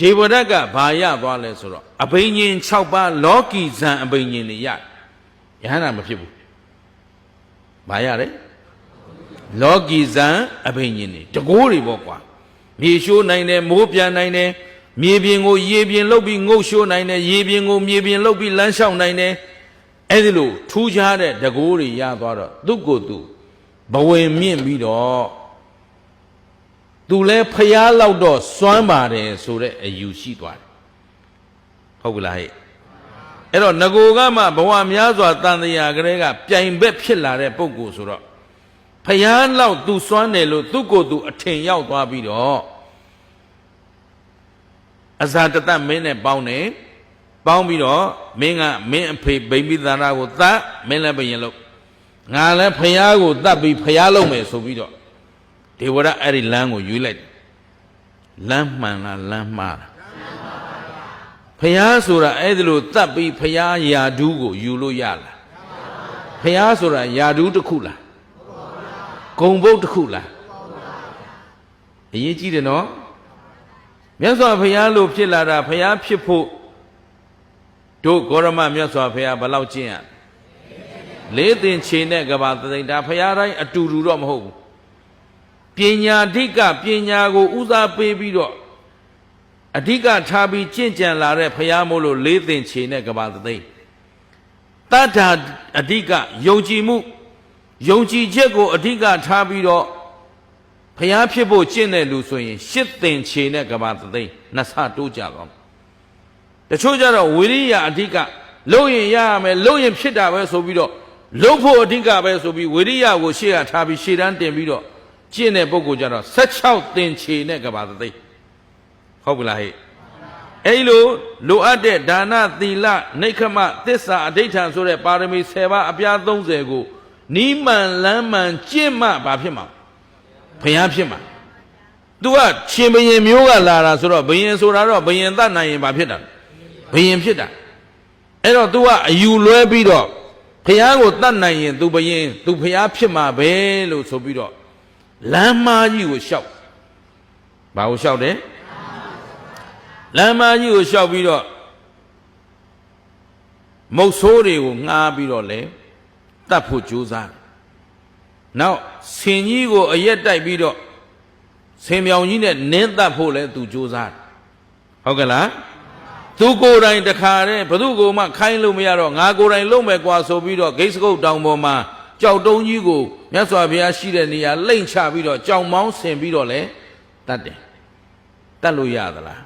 ဒေဝရတ်ကဘာရသွားလဲဆိုတော့အဘိညာဉ်6ပါးလောကီဇံအဘိညာဉ်တွေရယဟန္တာမဖြစ်ဘူးဘာရတယ်လောကီဇံအဘိညာဉ်တွေတကိုးတွေပေါ့ကွာမြေရှိုးနိုင်တယ်မိုးပြန်နိုင်တယ်မြေပြင်ကိုရေပြင်လှုပ်ပြီးငုတ်ရှိုးနိုင်တယ်ရေပြင်ကိုမြေပြင်လှုပ်ပြီးလမ်းလျှောက်နိုင်တယ်အဲ့ဒီလိုထူးခြားတဲ့တကိုးတွေရသွားတော့သူ့ကိုယ်သူဘဝင်မြင့်ပြီးတော့ သူလဲဖျားလောက်တော့စွမ်းပါတယ်ဆိုတဲ့အယူရှိသွားတယ်ဟုတ်ကလားဟဲ့အဲ့တော့ငโกကမှဘဝများစွာတန်တရားကလေးကပြိုင်ဘက်ဖြစ်လာတဲ့ပုံကိုယ်ဆိုတော့ဖျားလောက်သူစွမ်းတယ်လို့သူ့ကိုယ်သူအထင်ရောက်သွားပြီးတော့အဇာတတမင်းနဲ့ပေါင်းတယ်ပေါင်းပြီးတော့မင်းကမင်းအဖေဗိမ္ပိသနာကိုတတ်မင်းလည်းဘယင်လို့ငါလည်းဖျားကိုတတ်ပြီးဖျားလုံးမယ်ဆိုပြီးတော့ ဒေဝရအဲ့ဒီလမ်းကိုရွေးလိုက်တယ်လမ်းမှန်လားလမ်းမှားလားဖျားဆိုတာအဲ့ဒီလိုတတ်ပြီးဖျားယာဒူးကိုယူလို့ရလားဖျားဆိုတာယာဒူးတစ်ခုလားဂုံဘုတ်တစ်ခုလားအရေးကြီးတယ်နော်မြတ်စွာဘုရားလို့ဖြစ်လာတာဘုရားဖြစ်ဖို့တို့ဂေါရမမြတ်စွာဘုရားဘယ်လောက်ကျင့်ရလေးသင်ခြေနဲ့ကဘာသိမ့်ဒါဘုရားတိုင်းအတူတူတော့မဟုတ်ဘူး ပညာဓိကပညာကိုဦးစားပေးပြီးတော့အဓိကထားပြီးကျင့်ကြံလာတဲ့ဘုရားမို့လို့လေးသင်ခြေနဲ့ကဘာသိမ့်တတ္ထာအဓိကယုံကြည်မှုယုံကြည်ချက်ကိုအဓိကထားပြီးတော့ဖျားဖြစ်ဖို့ကျင့်တဲ့လူဆိုရင်ရှစ်သင်ခြေနဲ့ကဘာသိမ့်နှစ်ဆတိုးကြပါမယ်တချို့ကြတော့ဝိရိယအဓိကလုံရင်ရရမယ်လုံရင်ဖြစ်တာပဲဆိုပြီးတော့လုံဖို့အဓိကပဲဆိုပြီးဝိရိယကိုရှေ့ကထားပြီးရှေ့တန်းတင်ပြီးတော့ ကျင့်တဲ့ပုဂ္ဂိုလ်ကြတော့16သင်ခြေနဲ့ကဘာသိမ့်ဟုတ်ပြီလားဟဲ့အဲ့လိုလိုအပ်တဲ့ဒါနသီလနိခမသစ္စာအဋိဋ္ဌံဆိုတဲ့ပါရမီ10ပါးအပြား30ကိုနီးမှန်လမ်းမှန်ကျင့်မှဘာဖြစ်မှာဘုရားဖြစ်မှာ तू ကရှင်ဘရင်မျိုးကလာတာဆိုတော့ဘရင်ဆိုတာတော့ဘရင်တတ်နိုင်ရင်ဘာဖြစ်တာဘရင်ဖြစ်တာအဲ့တော့ तू ကအယူလွဲပြီးတော့ဘုရားကိုတတ်နိုင်ရင် तू ဘရင် तू ဘုရားဖြစ်မှာပဲလို့ဆိုပြီးတော့ လမ်းမကြီးကိုရှောက်ဘာကိုရှောက်တယ်လမ်းမကြီးကိုရှောက်ပြီးတော့မုတ်ဆိုးတွေကိုငှားပြီးတော့လဲတတ်ဖို့ကြိုးစားတယ်နောက်ဆင်ကြီးကိုအရက်တိုက်ပြီးတော့ဆင်မြောင်ကြီးနဲ့နင်းတတ်ဖို့လဲသူကြိုးစားတယ်ဟုတ်ကဲ့လားသူကိုယ်တိုင်တခါတည်းဘသူကိုမှခိုင်းလို့မရတော့ငါကိုယ်တိုင်လုံးမယ်ကွာဆိုပြီးတော့ဂိတ်စကုတ်တောင်ပေါ်မှာကြောက်တုံးကြီးကို မြတ်စွာဘုရားရှိတဲ့နေရာလိမ့်ချပြီးတော့ကြောင်မောင်းဆင်ပြီးတော့လဲတတ်တယ်တတ်လို့ရသလား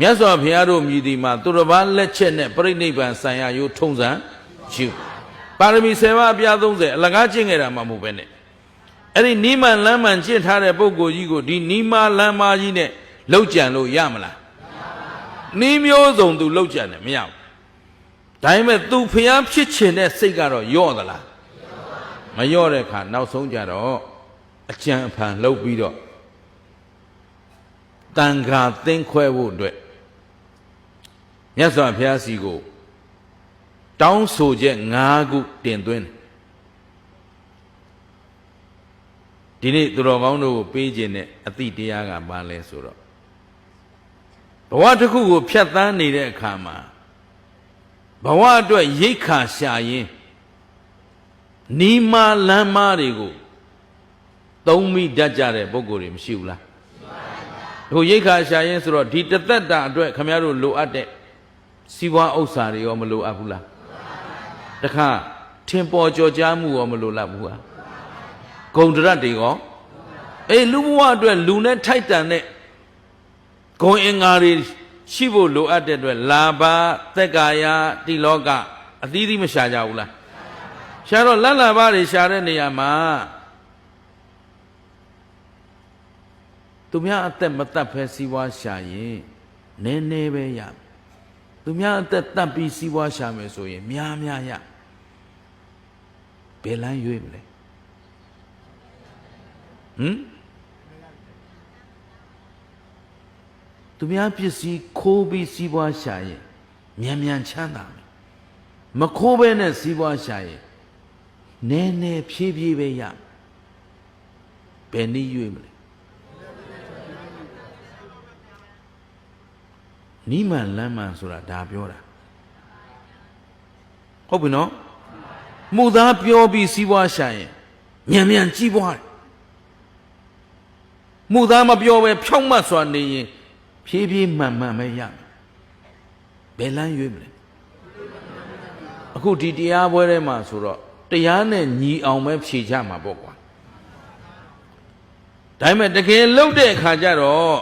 မြတ်စွာဘုရားတို့မြည်ဒီမှာသူတစ်ပါးလက်ချက်နဲ့ပြိဋိဘံဆံရယိုးထုံးစံယူပါရမီ7ပါးအပြား30အလကားကျင့်ခဲ့တာမှမဟုတ်ပဲနဲ့အဲ့ဒီနီးမှန်လမ်းမှန်ကျင့်ထားတဲ့ပုဂ္ဂိုလ်ကြီးကိုဒီနီးမှလမ်းမကြီးနဲ့လောက်ကြံလို့ရမလားနီးမျိုးစုံသူလောက်ကြံတယ်မရဘူးဒါပေမဲ့ तू ဖျားဖြစ်ချင်တဲ့စိတ်ကတော့ယော့သလား မယော့တဲ့အခါနောက်ဆုံးကြတော့အကြံအဖန်လှုပ်ပြီးတော့တန်ခါသင်းခွဲဖို့အတွက်မြတ်စွာဘုရားစီကိုတောင်းဆိုချက်၅ခုတင်သွင်းတယ်ဒီနေ့သူတော်ကောင်းတို့ကိုပေးခြင်းနဲ့အတိတရားကဘာလဲဆိုတော့ဘဝတစ်ခုကိုဖြတ်သန်းနေတဲ့အခါမှာဘဝအတွက်ရိတ်ခါရှာရင် နီးမာလမ်းမားတွေကိုသုံးမိတတ်ကြတဲ့ပုံကိုယ်တွေမရှိဘူးလားဟိုရိတ်ခါရှာရင်ဆိုတော့ဒီတသက်တာအတွက်ခမရတို့လိုအပ်တဲ့စီးပွားဥစ္စာတွေရောမလိုအပ်ဘူးလားတခါထင်ပေါ်ကြော်ကြားမှုရောမလိုလားဘူးဟာဂုံတရတ်တွေရောအေးလူဘဝအတွက်လူနဲ့ထိုက်တန်တဲ့ဂုံအင်္ဂါတွေရှိဖို့လိုအပ်တဲ့အတွက်လာဘသက်ကာယတိလောကအသီးသီးမရှာကြဘူးလား ရှာတော့လတ်လာဘတွေရှာတဲ့နေရာမှာသူများအသက်မတတ်ဖဲစီးပွားရှာရင်နည်းနည်းပဲရမယ်သူများအသက်တတ်ပြီးစီးပွားရှာမယ်ဆိုရင်များများရဘယ်လမ်းရွေးမလဲဟမ်သူများပစ္စည်းခိုးပြီးစီးပွားရှာရင်မြန်မြန်ချမ်းသာမယ်မခိုးဘဲနဲ့စီးပွားရှာရင် နည်းနည်းဖြည်းဖြည်းပဲရဘယ်နည်းရွေးမလဲနီးမှန်လမ်းမှန်ဆိုတာဒါပြောတာဟုတ်ပြီနော်မှုသားပြောပြီးစီးပွားရှာရင်မြန်မြန်ကြီးပွားတယ်မှုသားမပြောပဲဖြောက်မှတ်စွာနေရင်ဖြည်းဖြည်းမှန်မှန်ပဲရမယ်ဘယ်လမ်းရွေးမလဲအခုဒီတရားပွဲထဲမှာဆိုတော့ တရားနဲ့ညီအောင်ပဲဖြေကြမှာပေါ့ကွာဒါပေမဲ့တကယ်လှုပ်တဲ့အခါကျတော့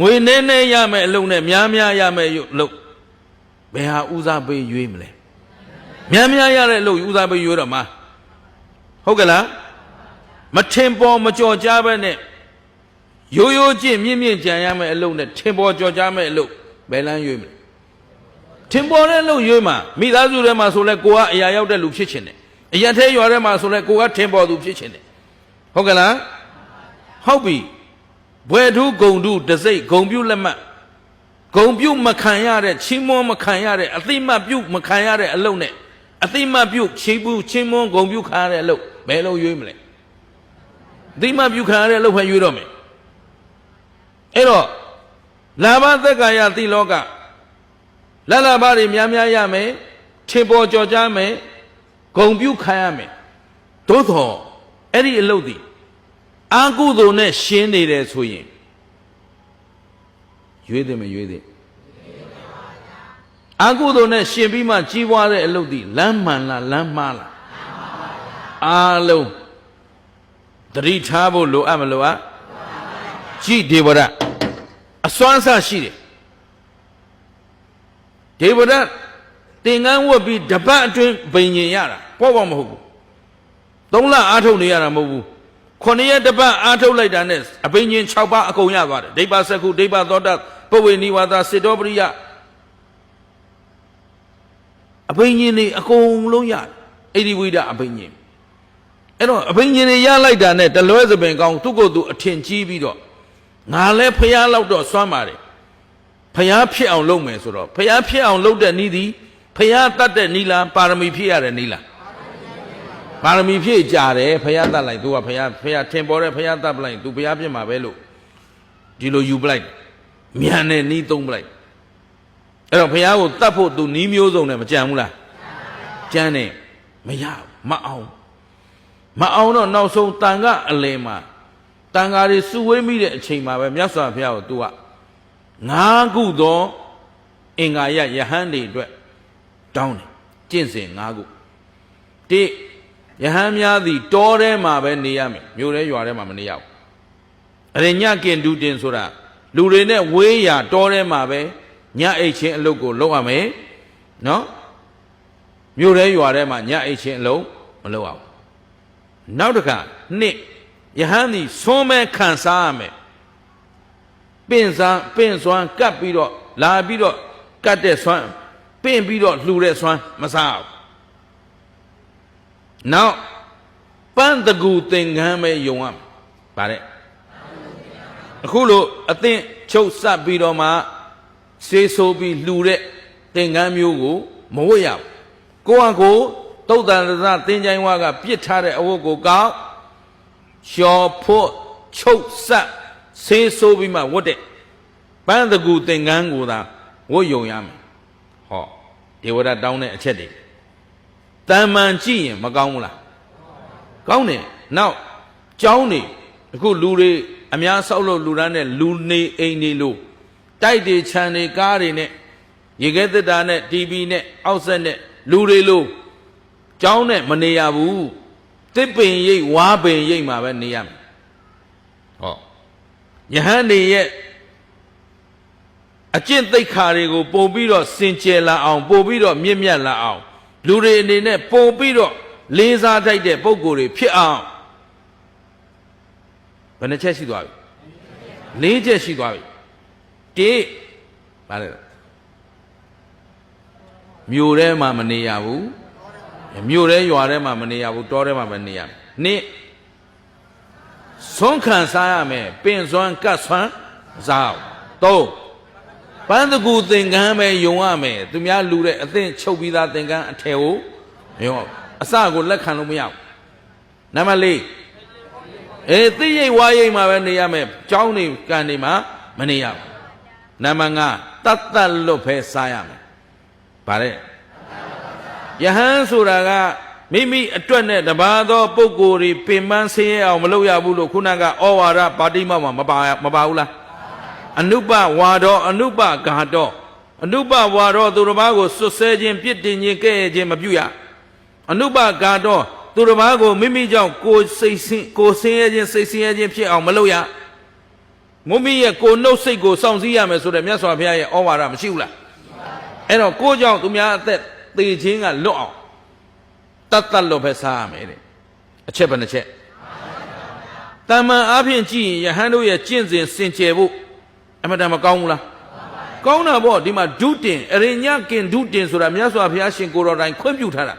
ငွေနည်းနည်းရမယ်အလုပ်နဲ့များများရမယ်လို့ဘယ်ဟာဦးစားပေးရွေးမလဲများများရတဲ့အလုပ်ဦးစားပေးရွေးတော့မှာဟုတ်ကဲ့လားမထင်ပေါ်မကြော်ကြားပဲနဲ့ရိုးရိုးချင်းမြင့်မြင့်ကြံရမယ်အလုပ်နဲ့ထင်ပေါ်ကြော်ကြားမယ်အလုပ်ဘယ်လမ်းရွေးမလဲ ထင်ပေါ်တဲ့အလုပ်ရွေးမှာမိသားစုထဲမှာဆိုလဲကိုကအရာရောက်တဲ့လူဖြစ်ချင်တယ်အရာထဲရွာထဲမှာဆိုလဲကိုကထင်ပေါ်သူဖြစ်ချင်တယ်ဟုတ်ကဲ့လားဟုတ်ပြီဘွယ်ထူးဂုံတုတစိတ်ဂုံပြုတ်လက်မှတ်ဂုံပြုတ်မခံရတဲ့ချင်းမွန်းမခံရတဲ့အသိမှတ်ပြုတ်မခံရတဲ့အလုပ်နဲ့အသိမှတ်ပြုတ်ချင်းဘူးချင်းမွန်းဂုံပြုတ်ခံရတဲ့အလုပ်ဘယ်လိုရွေးမလဲအသိမှတ်ပြုတ်ခံရတဲ့အလုပ်ပဲရွေးတော့မယ်အဲ့တော့လာဘသက်ကာယတိလောက လလဘတွေများများရမယ်ထင်ပေါ်ကြော်ကြားမယ်ဂုံပြုတ်ခံရမယ်သို့သောအဲ့ဒီအလုပ်ဒီအာကုသိုလ်နဲ့ရှင်းနေတယ်ဆိုရင်ရွေးတယ်မရွေးတယ်အာကုသိုလ်နဲ့ရှင်ပြီးမှကြီးပွားတဲ့အလုပ်ဒီလမ်းမှန်လားလမ်းမှားလားအားလုံးတတိထားဖို့လိုအပ်မလိုအပ်ကြည်ဒေဝရအစွမ်းစားရှိတယ် ဒေဝရသင်္ကန်းဝတ်ပြီးတပတ်အတွင်းဗိညာဉ်ရတာပေါ့ပေါ့မဟုတ်ဘူးသုံးလအားထုတ်နေရတာမဟုတ်ဘူးခொနရက်တပတ်အားထုတ်လိုက်တာနဲ့အဘိညာဉ်6ပါးအကုန်ရသွားတယ်ဒိဗ္ဗစကုဒိဗ္ဗသောတပဝေနိဝါဒစေတောပရိယအဘိညာဉ်တွေအကုန်လုံးရတယ်အိဒီဝိဒအဘိညာဉ်အဲ့တော့အဘိညာဉ်တွေရလိုက်တာနဲ့တလွဲစပင်ကောင်းသူ့ကိုယ်သူအထင်ကြီးပြီးတော့ငါလဲဖျားလောက်တော့စွမ်းပါတယ် ဖျားဖြစ်အောင်လုပ်မယ်ဆိုတော့ဖျားဖြစ်အောင်လုပ်တဲ့နည်းသည်ဖျားတတ်တဲ့နည်းလားပါရမီဖြစ်ရတဲ့နည်းလားပါရမီဖြည့်ကြတယ်ဖះတတ်လိုက် तू ကဖះဖះထင်ပေါ်တဲ့ဖះတတ်ပလိုက် तू ဖះပြစ်မှာပဲလို့ဒီလိုယူပလိုက်မြန်နဲ့နီးသုံးပလိုက်အဲ့တော့ဖះကိုတတ်ဖို့ तू နီးမျိုးစုံနဲ့မကြံဘူးလားကြံတယ်မရမအောင်မအောင်တော့နောက်ဆုံးတန်ကအလယ်မှာတန်ဃာတွေစုဝေးမိတဲ့အချိန်မှာပဲမြတ်စွာဘုရားကို तू က ငါးခုသော အင်္ဂါရယဟန်တွေအတွက်တောင်းတယ်ကျင့်စဉ်ငါးခုတိယဟန်များသည်တောထဲမှာပဲနေရမယ်မြို့ထဲရွာထဲမှာမနေရဘူးအရင်ညကင်ဒူတင်ဆိုတာလူတွေနဲ့ဝေးရာတောထဲမှာပဲညအိတ်ချင်းအလုပ်ကိုလုပ်ရမယ်နော်မြို့ထဲရွာထဲမှာညအိတ်ချင်းအလုပ်မလုပ်အောင်နောက်တစ်ခါနှစ်ယဟန်သည်သွန်းမဲ့ခံစားရမယ် ပင့်စမ်းပင့်စွမ်းကပ်ပြီးတော့လာပြီးတော့ကတ်တဲ့စွမ်းပင့်ပြီးတော့လှူတဲ့စွမ်းမစားဘူးနောက်ပန်းတကူသင်္ကန်းပဲယုံရမယ်ဗါတဲ့အခုလို့အသင့်ချုပ်ဆက်ပြီးတော့မှစေးဆိုးပြီးလှူတဲ့သင်္ကန်းမျိုးကိုမဝတ်ရဘူးကိုယ့်ဟာကိုယ်တုတ်တန်ရသသင်္ချိုင်းဝါကပြစ်ထားတဲ့အဝတ်ကိုကောက်လျှော်ဖို့ချုပ်ဆက် စေးဆိုးပြီးမှဝတ်တဲ့ပန်းတကူသင်္ကန်းကိုသာဝတ်ယုံရမယ်ဟောဒေဝရတောင်းတဲ့အချက်တွေတန်မှန်ကြည့်ရင်မကောင်းဘူးလားကောင်းတယ်နောက်ကြောင်းနေအခုလူတွေအများဆောက်လို့လူရမ်းနဲ့လူနေအိမ်နေလို့တိုက်တွေခြံတွေကားတွေနဲ့ရေခဲသစ်တာနဲ့ TV နဲ့အောက်ဆက်နဲ့လူတွေလို့ကြောင်းနဲ့မနေရဘူးတစ်ပင်ရိပ်ဝါပင်ရိပ်မှာပဲနေရမယ်ဟော ယဟန်နေရဲ့အကျင့်သိက္ခာတွေကိုပုံပြီးတော့စင်ကြယ်လာအောင်ပို့ပြီးတော့မြင့်မြတ်လာအောင်လူတွေအနေနဲ့ပုံပြီးတော့လေးစားထိုက်တဲ့ပုံကိုယ်တွေဖြစ်အောင်ဘယ်နှချက်ရှိသွားပြီလေးချက်ရှိသွားပြီတိဗါလဲမြို့ထဲမှာမနေရဘူးမြို့ထဲရွာထဲမှာမနေရဘူးတောထဲမှာမနေရဘူးနှစ် ဆွမ်းခံစားရမယ်ပင်စွမ်းကတ်စွမ်းစားသုံးပန်းတကူသင်္ကန်းပဲယုံရမယ်သူများလူတဲ့အသင့်ချုပ်ပြီးသားသင်္ကန်းအထည်ကိုမယုံအစကိုလက်ခံလို့မရဘူးနံပါတ်၄အေးသိရိတ်ဝါရိတ်မှာပဲနေရမယ်ကြောင်းနေကန်နေမှာမနေရဘူးနံပါတ်5တတ်တတ်လွတ်ဖဲစားရမယ်ဗါတဲ့ယဟန်ဆိုတာက မိမိအတွက်နဲ့တပါသောပုံကိုယ်တွေပင်ပန်းဆင်းရဲအောင်မလုပ်ရဘူးလို့ခုနကဩဝါဒပါတိမောက်မှာမပါမပါဘူးလားအနုပဝါဒောအနုပဂါဒောအနုပဝါဒောသူတစ်ပါးကိုစွတ်ဆဲခြင်းပြစ်တင်ခြင်းကဲ့ရဲ့ခြင်းမပြုရအနုပဂါဒောသူတစ်ပါးကိုမိမိကြောင့်ကိုယ်စိတ်ဆင်းကိုယ်ဆင်းရဲခြင်းစိတ်ဆင်းရဲခြင်းဖြစ်အောင်မလုပ်ရမုမိရဲ့ကိုယ်နှုတ်စိတ်ကိုစောင့်စည်းရမယ်ဆိုတဲ့မြတ်စွာဘုရားရဲ့ဩဝါဒမရှိဘူးလားအဲ့တော့ကိုယ်ကြောင့်သူများအသက်သေခြင်းကလွတ်အောင် တတ်တတ်လို့ပဲစားရမယ်တဲ့အချက်ပဲတစ်ချက်တမန်အားဖြင့်ကြည့်ရင်ယဟန်တို့ရဲ့ကျင့်စဉ်စင်ကြယ်ဖို့အမှန်တမ်းမကောင်းဘူးလားကောင်းတာပေါ့ဒီမှာဒုတင်အရိညကင်ဒုတင်ဆိုတာမြတ်စွာဘုရားရှင်ကိုတော်တိုင်ခွင့်ပြုထားတာ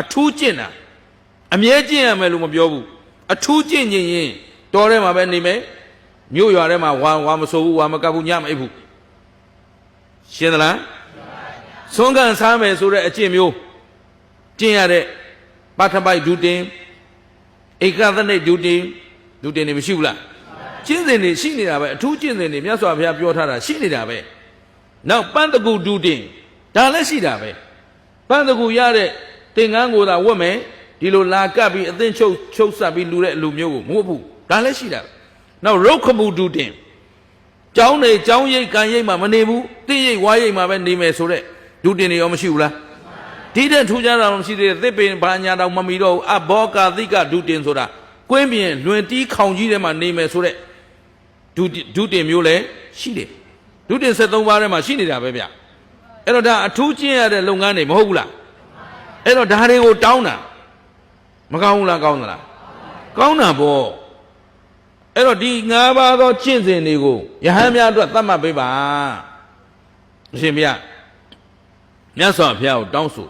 အထူးကျင့်တာအမြဲကျင့်ရမယ်လို့မပြောဘူးအထူးကျင့်ရင်ရင်တော်ထဲမှာပဲနေမယ်မြို့ရွာထဲမှာဝါဝါမဆိုးဘူးဝါမကပ်ဘူးညမအိပ်ဘူးရှင်းသလားဆွမ်းကန်စားမယ်ဆိုတဲ့အကျင့်မျိုး ကျင့်ရတဲ့ပထပိုက်ဒုတင်ဧကသနိဒုတင်ဒုတင်နေမရှိဘူးလားကျင့်စဉ်တွေရှိနေတာပဲအထူးကျင့်စဉ်တွေမြတ်စွာဘုရားပြောထားတာရှိနေတာပဲနောက်ပန်းတကူဒုတင်ဒါလည်းရှိတာပဲပန်းတကူရတဲ့သင်္ကန်းကိုသာဝတ်မယ်ဒီလိုလာကပ်ပြီးအသင်းချုပ်ချုပ်ဆက်ပြီးလူတဲ့လူမျိုးကိုမဟုတ်ဘူးဒါလည်းရှိတာပဲနောက်ရုပ်ခမှုဒုတင်ကျောင်းနေကျောင်းရိပ်ကံရိပ်မှာမနေဘူးတိရိပ်ဝါရိပ်မှာပဲနေမယ်ဆိုတဲ့ဒုတင်တွေရောမရှိဘူးလား ဒီတဲ့ထူးခြားတာတော့မရှိသေးတဲ့သစ်ပင်ဘာညာတော့မမီတော့ဘူးအဘောကာသိကဒုတင်ဆိုတာကွင်းပြင်လွင်တီးခေါင်ကြီးထဲမှာနေမယ်ဆိုတဲ့ဒုဒုတင်မျိုးလည်းရှိတယ်ဒုတင်73ပါးထဲမှာရှိနေတာပဲဗျအဲ့တော့ဒါအထူးကျင့်ရတဲ့လုပ်ငန်းတွေမဟုတ်ဘူးလားအဲ့တော့ဒါတွေကိုတောင်းတာမကောင်းဘူးလားကောင်းသလားကောင်းတာပေါ့အဲ့တော့ဒီ၅ပါးသောကျင့်စဉ်တွေကိုယဟန်များအတွက်သတ်မှတ်ပေးပါအရှင်ဘုရားမြတ်စွာဘုရားကိုတောင်းဆို